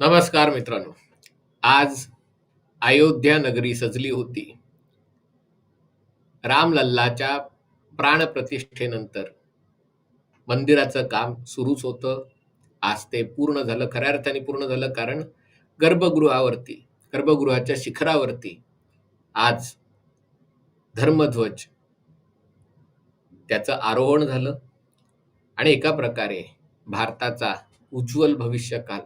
नमस्कार मित्रांनो. आज अयोध्या नगरी सजली होती. रामलल्लाच्या प्राणप्रतिष्ठेनंतर मंदिराचं काम सुरूच होतं. आज ते पूर्ण झालं खऱ्या अर्थाने पूर्ण झालं कारण गर्भगृहावरती गर्भगृहाच्या शिखरावरती आज धर्मध्वज. त्याचं आरोहण झालं आणि एका प्रकारे भारताचा उज्ज्वल भविष्यकाल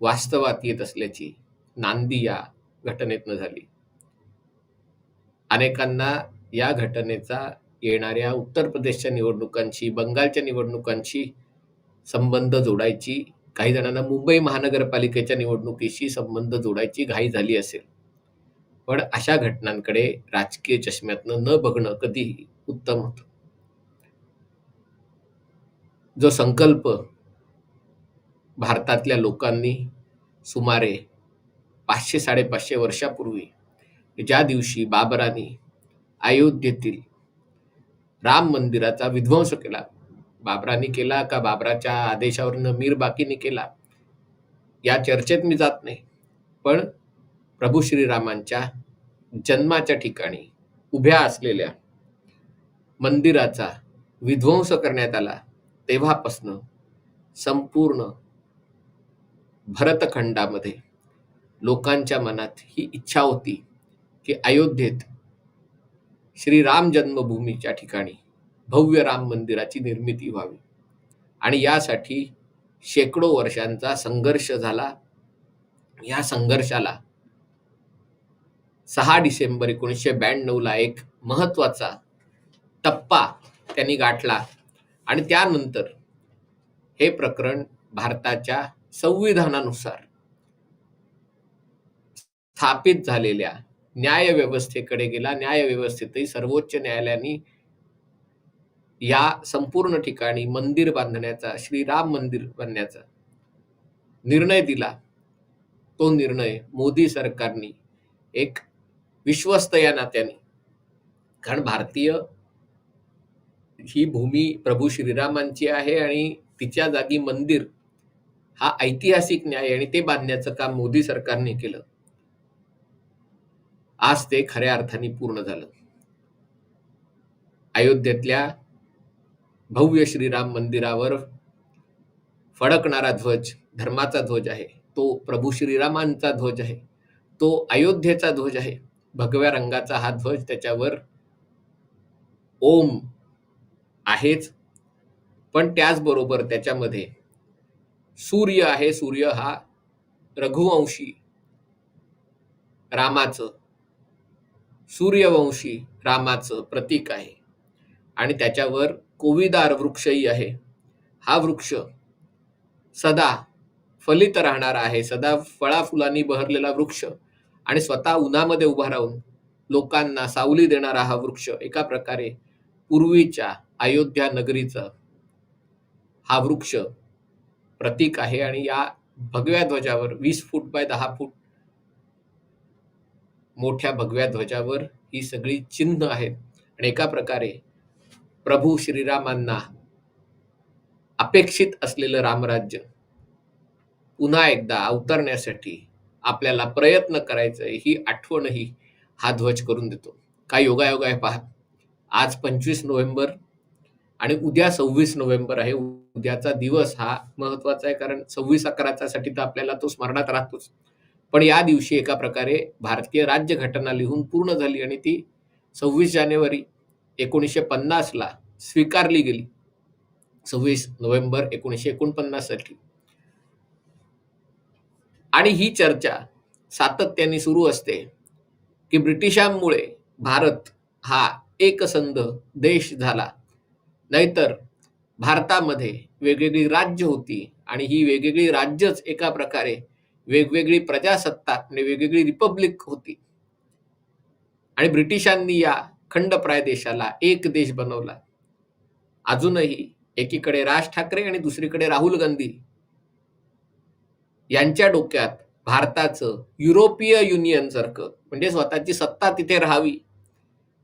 वास्तवात येत असल्याची नांदी या घटनेतनं झाली. अनेकांना या घटनेचा येणाऱ्या उत्तर प्रदेशच्या निवडणुकांशी बंगालच्या निवडणुकांशी संबंध जोडायची काही जणांना मुंबई महानगरपालिकेच्या निवडणुकीशी संबंध जोडायची घाई झाली असेल. पण अशा घटनांकडे राजकीय चष्म्यातनं न बघणं कधीही उत्तम होतं. जो संकल्प भारतातल्या लोकांनी सुमारे पाचशे साडेपाचशे वर्षापूर्वी ज्या दिवशी बाबराने अयोध्येतील राम मंदिराचा विध्वंस केला बाबराने केला का बाबराच्या आदेशावरनं मीर बाकीने केला या चर्चेत मी जात नाही. पण प्रभू श्रीरामांच्या जन्माच्या ठिकाणी उभ्या असलेल्या मंदिराचा विध्वंस करण्यात आला तेव्हापासनं संपूर्ण भरतखंडामध्ये लोकांच्या मनात ही इच्छा होती की अयोध्येत श्रीराम जन्मभूमीच्या ठिकाणी भव्य राम मंदिराची निर्मिती व्हावी. आणि यासाठी शेकडो वर्षांचा संघर्ष झाला. या संघर्षाला सहा डिसेंबर एकोणीसशे ब्याण्णवला एक महत्त्वाचा टप्पा त्यांनी गाठला. आणि त्यानंतर हे प्रकरण भारताच्या संविधानानुसार स्थापित झालेल्या न्यायव्यवस्थेकडे गेला. न्यायव्यवस्थेतही सर्वोच्च न्यायालयाने या संपूर्ण ठिकाणी मंदिर बांधण्याचा श्रीराम मंदिर बांधण्याचा निर्णय दिला. तो निर्णय मोदी सरकारने एक विश्वस्त या नात्याने. कारण भारतीय ही भूमी प्रभू श्रीरामांची आहे आणि तिच्या जागी मंदिर हा ऐतिहासिक न्याय आणि ते बांधण्याचं काम मोदी सरकारने केलं. आज ते खऱ्या अर्थाने पूर्ण झालं. अयोध्येतल्या भव्य श्रीराम मंदिरावर फडकणारा ध्वज धर्माचा ध्वज आहे. तो प्रभू श्रीरामांचा ध्वज आहे. तो अयोध्येचा ध्वज आहे. भगव्या रंगाचा हा ध्वज त्याच्यावर ओम आहेच. पण त्याचबरोबर त्याच्यामध्ये सूर्य आहे. सूर्य हा रघुवंशी रामाचं सूर्यवंशी रामाचं प्रतीक आहे. आणि त्याच्यावर कोविदार वृक्षही आहे. हा वृक्ष सदा फलित राहणारा आहे. सदा फळा फुलांनी बहरलेला वृक्ष आणि स्वतः उन्हामध्ये उभा राहून लोकांना सावली देणारा हा वृक्ष एका प्रकारे पूर्वीच्या अयोध्या नगरीचा हा वृक्ष प्रतीक आहे. आणि या भगव्या ध्वजावर वीस फूट बाय दहा फूट मोठ्या भगव्या ध्वजावर ही सगळी चिन्ह आहेत. आणि एका प्रकारे प्रभू श्रीरामांना अपेक्षित असलेलं रामराज्य पुन्हा एकदा अवतरण्यासाठी आपल्याला प्रयत्न करायचं ही आठवणही हा ध्वज करून देतो. काय योगायोग आहे पहा. आज पंचवीस नोव्हेंबर आणि उद्या सव्वीस नोव्हेंबर आहे. उद्याचा दिवस हा महत्त्वाचा आहे कारण सव्वीस अकराच्यासाठी तर आपल्याला तो स्मरणात राहतोच. पण या दिवशी एका प्रकारे भारतीय राज्यघटना लिहून पूर्ण झाली आणि ती सव्वीस जानेवारी एकोणीसशे पन्नासला स्वीकारली गेली. सव्वीस नोव्हेंबर एकोणीसशे एकोणपन्नाससाठी आणि ही चर्चा सातत्याने सुरू असते की ब्रिटिशांमुळे भारत हा एकसंध देश झाला. नाहीतर भारतामध्ये वेगवेगळी राज्य होती आणि ही वेगवेगळी राज्यच एका प्रकारे वेगवेगळी प्रजासत्ताक आणि वेगवेगळी रिपब्लिक होती. आणि ब्रिटिशांनी या खंडप्राय देशाला एक देश बनवला. अजूनही एकीकडे राज ठाकरे आणि दुसरीकडे राहुल गांधी यांच्या डोक्यात भारताचं युरोपीय युनियन सारखं म्हणजे स्वतःची सत्ता तिथे राहावी.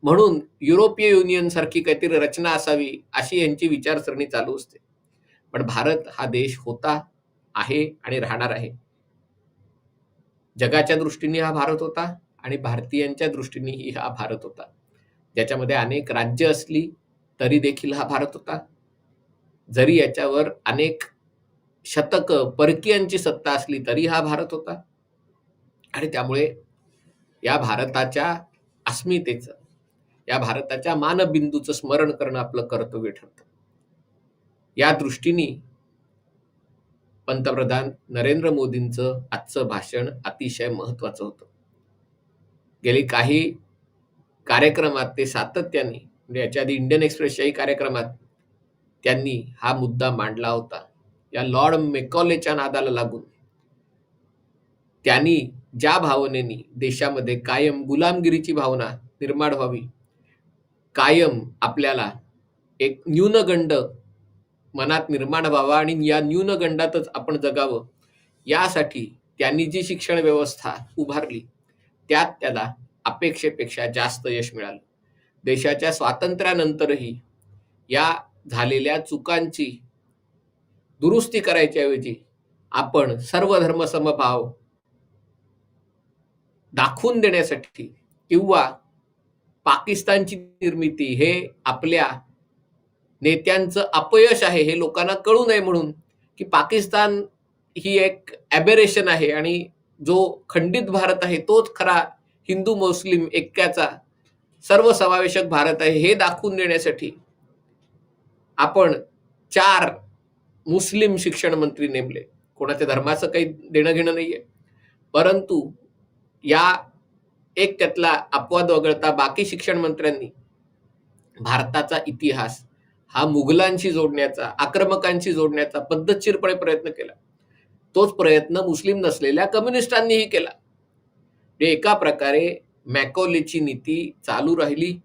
म्हणून युरोपीय युनियन सारखी काहीतरी रचना असावी अशी यांची विचारसरणी चालू असते. पण भारत हा देश होता आहे आणि राहणार आहे. जगाच्या दृष्टीने हा भारत होता आणि भारतीयांच्या दृष्टीनेही हा भारत होता. ज्याच्यामध्ये अनेक राज्य असली तरी देखील हा भारत होता. जरी याच्यावर अनेक शतक परकीयांची सत्ता असली तरी हा भारत होता. आणि त्यामुळे या भारताच्या अस्मितेचं या भारताच्या मानबिंदूचं स्मरण करणं आपलं कर्तव्य ठरतं. या दृष्टीने पंतप्रधान नरेंद्र मोदींचं आजचं भाषण अतिशय महत्वाचं होतं. गेली काही कार्यक्रमात ते सातत्याने म्हणजे याच्या आधी इंडियन एक्सप्रेसच्याही कार्यक्रमात त्यांनी हा मुद्दा मांडला होता. या लॉर्ड मेकॉलेच्या नादाला लागून. त्यांनी ज्या भावनेनी देशामध्ये कायम गुलामगिरीची भावना निर्माण व्हावी कायम आपल्याला एक न्यूनगंड मनात निर्माण व्हावा आणि या न्यूनगंडातच आपण जगावं यासाठी त्यांनी जी शिक्षण व्यवस्था उभारली त्यात त्याला अपेक्षेपेक्षा जास्त यश मिळालं. देशाच्या स्वातंत्र्यानंतरही या झालेल्या चुकांची दुरुस्ती करायच्या ऐवजी आपण सर्व धर्म समभाव दाखवून देण्यासाठी किंवा पाकिस्तानची निर्मिती हे आपल्या नेत्यांचं अपयश आहे हे लोकांना कळू नये म्हणून की पाकिस्तान ही एक ॲबेरेशन आहे आणि जो खंडित भारत आहे तोच खरा हिंदू मुस्लिम ऐक्याचा सर्वसमावेशक भारत आहे हे दाखवून देण्यासाठी आपण चार मुस्लिम शिक्षण मंत्री नेमले. कोणाच्या धर्माचं काही देणं घेणं नाहीये. परंतु या एक त्यातला अपवाद वगळता बाकी शिक्षण मंत्र्यांनी भारताचा इतिहास हा मुघलांशी जोडण्याचा आक्रमकांशी जोडण्याचा पद्धतशीरपणे प्रयत्न केला. तोच प्रयत्न मुस्लिम नसलेल्या कम्युनिस्टांनीही केला. म्हणजे एका प्रकारे मॅकोलेची नीती चालू राहिली.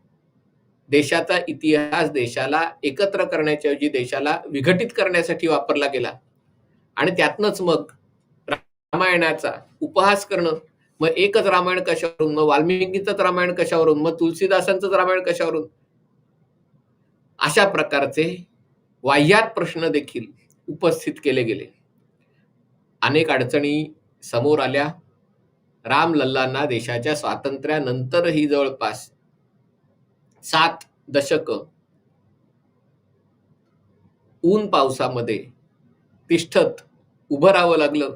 देशाचा इतिहास देशाला एकत्र करण्याच्या ऐवजी देशाला विघटित करण्यासाठी वापरला गेला. आणि त्यातनंच मग रामायणाचा उपहास करणं मग एकच रामायण कशावरून मग वाल्मिकींचंच रामायण कशावरून मग तुलसीदासांचंच रामायण कशावरून? अशा प्रकारचे वाह्यात प्रश्न देखील उपस्थित केले गेले. अनेक अडचणी समोर आल्या. राम लल्लांना देशाच्या स्वातंत्र्यानंतरही जवळपास सात दशक ऊन पावसामध्ये तिष्ठत उभं राहावं लागलं.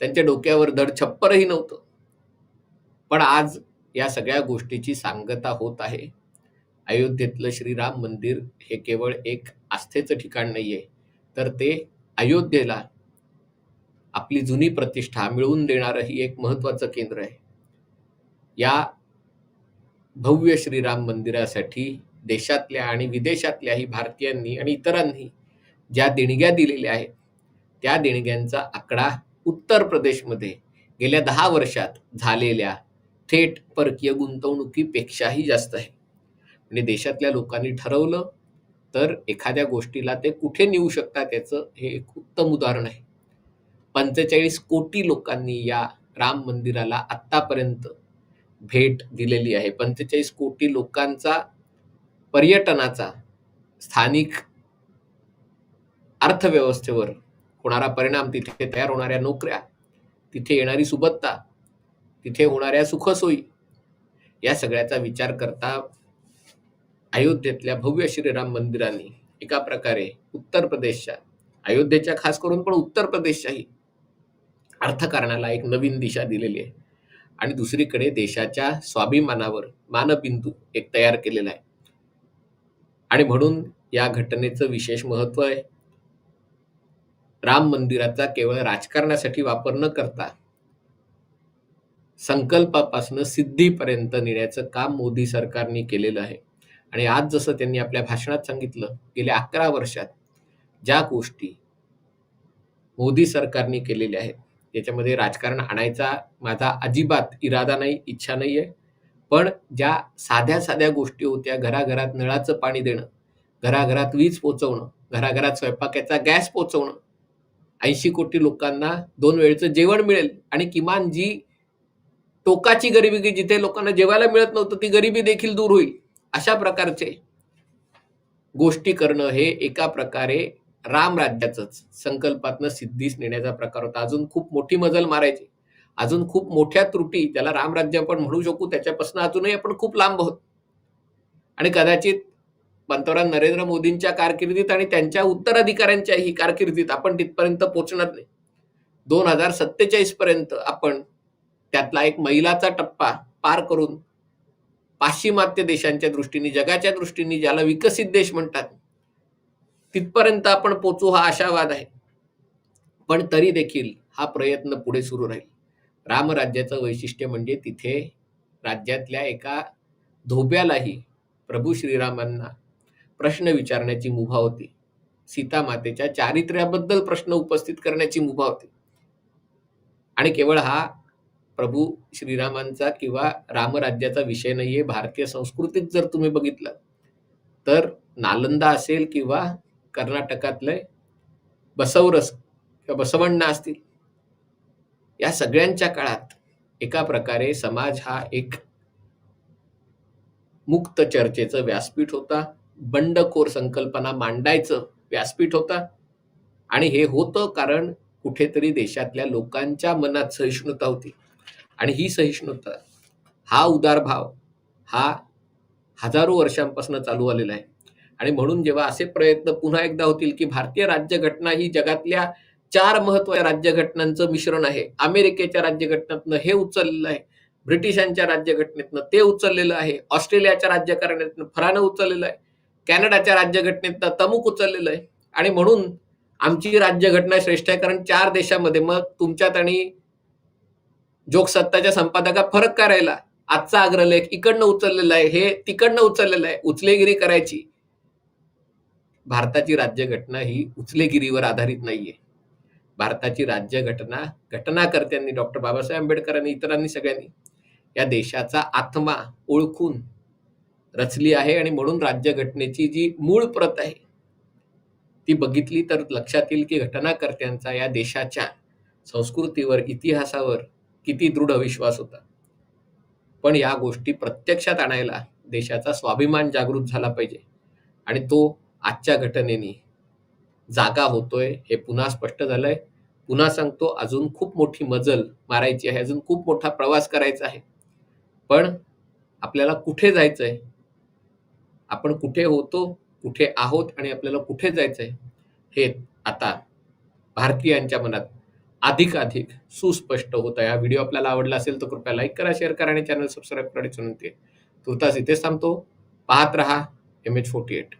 त्यांच्या डोक्यावर धड छप्परही नव्हतं. पण आज या सगळ्या गोष्टीची सांगता होत आहे. अयोध्येतलं श्रीराम मंदिर हे केवळ एक आस्थेचं ठिकाण नाहीये. तर ते अयोध्येला आपली जुनी प्रतिष्ठा मिळवून देणारं ही एक महत्वाचं केंद्र आहे. या भव्य श्रीराम मंदिरासाठी देशातल्या आणि विदेशातल्याही भारतीयांनी आणि इतरांनी ज्या देणग्या दिलेल्या आहेत त्या देणग्यांचा आकडा उत्तर प्रदेशमध्ये गेल्या दहा वर्षात झालेल्या थेट परकीय गुंतवणुकीपेक्षाही जास्त आहे. म्हणजे देशातल्या लोकांनी ठरवलं तर एखाद्या गोष्टीला ते कुठे नेऊ शकतात याचं हे एक उत्तम उदाहरण आहे. पंचेचाळीस कोटी लोकांनी या राम मंदिराला आत्तापर्यंत भेट दिलेली आहे. पंचेचाळीस कोटी लोकांचा पर्यटनाचा स्थानिक अर्थव्यवस्थेवर होणारा परिणाम तिथे तयार होणाऱ्या नोकऱ्या तिथे येणारी सुबत्ता तिथे होणाऱ्या सुखसोयी या सगळ्याचा विचार करता अयोध्येतल्या भव्य श्रीराम मंदिरांनी एका प्रकारे उत्तर प्रदेशच्या अयोध्येच्या खास करून पण उत्तर प्रदेशच्याही अर्थकारणाला एक नवीन दिशा दिलेली आहे. आणि दुसरीकडे देशाच्या स्वाभिमानावर मानबिंदू एक तयार केलेला आहे. आणि म्हणून या घटनेचं विशेष महत्त्व आहे. राम मंदिराचा केवळ राजकारणासाठी वापर न करता संकल्पापासून सिद्धीपर्यंत नेण्याचं काम मोदी सरकारने केलेलं आहे. आणि आज जसं त्यांनी आपल्या भाषणात सांगितलं गेल्या अकरा वर्षात ज्या गोष्टी मोदी सरकारने केलेल्या आहेत याच्यामध्ये राजकारण आणायचा माझा अजिबात इरादा नाही इच्छा नाही आहे पण ज्या साध्या साध्या गोष्टी होत्या घराघरात नळाचं पाणी देणं घराघरात वीज पोचवणं घराघरात स्वयंपाकाचा गॅस पोचवणं ऐंशी कोटी लोकांना दोन वेळचं जेवण मिळेल आणि किमान जी टोकाची गरिबी की जिथे लोकांना जेवायला मिळत नव्हतं ती गरिबी देखील दूर होईल. अशा प्रकारचे गोष्टी करणं हे एका प्रकारे रामराज्याचंच संकल्पातनं सिद्धीस नेण्याचा प्रकार होता. अजून खूप मोठी मजल मारायची. अजून खूप मोठ्या त्रुटी ज्याला रामराज्य आपण म्हणू शकू. त्याच्यापासून अजूनही आपण खूप लांब आहोत. आणि कदाचित पंतप्रधान नरेंद्र मोदींच्या कारकिर्दीत आणि त्यांच्या उत्तराधिकाऱ्यांच्याही कारकिर्दीत आपण तिथपर्यंत पोहोचणार नाही. दोन हजार सत्तेचाळीस पर्यंत आपण त्यातला एक मैलाचा टप्पा पार करून पाश्चिमात्य देशांच्या दृष्टीने जगाच्या दृष्टीने ज्याला विकसित देश म्हणतात तिथपर्यंत आपण पोचू हा आशावाद आहे. पण तरी देखील हा प्रयत्न पुढे सुरू राहील. रामराज्याचं वैशिष्ट्य म्हणजे तिथे राज्यातल्या एका धोब्यालाही प्रभू श्रीरामांना प्रश्न विचारण्याची मुभा होती. सीता मातेच्या चारित्र्याबद्दल प्रश्न उपस्थित करण्याची मुभा होती. आणि केवळ हा प्रभू श्रीरामांचा किंवा रामराज्याचा विषय नाहीये. भारतीय संस्कृतीत जर तुम्ही बघितलं तर नालंदा असेल किंवा कर्नाटकातले बसवरस किंवा बसवण्णा असतील या सगळ्यांच्या काळात एका प्रकारे समाज हा एक मुक्त चर्चेचं व्यासपीठ होता बंडखोर संकल्पना मांडायचं व्यासपीठ होता. आणि हे होतं कारण कुठेतरी देशातल्या लोकांच्या मनात सहिष्णुता होती. आणि ही सहिष्णुता हा उदारभाव हा हजारो वर्षांपासून चालू आलेला आहे. आणि म्हणून जेव्हा असे प्रयत्न पुन्हा एकदा होतील की भारतीय राज्यघटना ही जगातल्या चार महत्त्वाच्या राज्यघटनांचं मिश्रण आहे. अमेरिकेच्या राज्यघटनेतनं हे उचललेलं आहे. ब्रिटिशांच्या राज्यघटनेतनं ते उचललेलं आहे. ऑस्ट्रेलियाच्या राज्यघटनेतनं फरानं उचललेलं आहे. कॅनडाच्या राज्यघटनेतनं तमुक उचललेलं आहे. आणि म्हणून आमची राज्यघटना श्रेष्ठ आहे कारण चार देशामध्ये मग तुमच्यात आणि जोगसत्ताच्या संपादकात फरक काय राहिला आजचा अग्रलेख इकडनं उचललेला आहे. हे तिकडनं उचललेलं आहे. उचलेगिरी करायची. भारताची राज्यघटना ही उचलेगिरीवर आधारित नाहीये. भारताची राज्यघटना घटनाकर्त्यांनी डॉक्टर बाबासाहेब आंबेडकरांनी इतरांनी सगळ्यांनी या देशाचा आत्मा ओळखून रचली आहे आणि म्हणून राज्यघटनेची जी मूळ प्रत आहे ती बघितली तर लक्षात येईल की घटनाकर्त्यांचा या देशाच्या संस्कृतीवर इतिहासावर किती दृढ विश्वास होता. पण या गोष्टी प्रत्यक्षात आणायला देशाचा स्वाभिमान जागृत झाला पाहिजे आणि तो आजच्या घटनेनी जागा होतोय हे पुन्हा स्पष्ट झालंय. पुन्हा सांगतो अजून खूप मोठी मजल मारायची आहे अजून खूप मोठा प्रवास करायचा आहे. पण आपल्याला कुठे जायचं आहे आपण कुठे होतो कुठे आहोत आणि आपल्याला कुठे जायचं आहे हे आता भारतीयांच्या मनात अधिकाधिक सुस्पष्ट होत. आहे हा व्हिडिओ आपल्याला आवडला असेल तर कृपया लाईक करा शेअर करा आणि चॅनल सबस्क्राईब करायची विनंती आहे तुर्तास इथेच थांबतो. पाहत रहा एम एच फोर्टी एट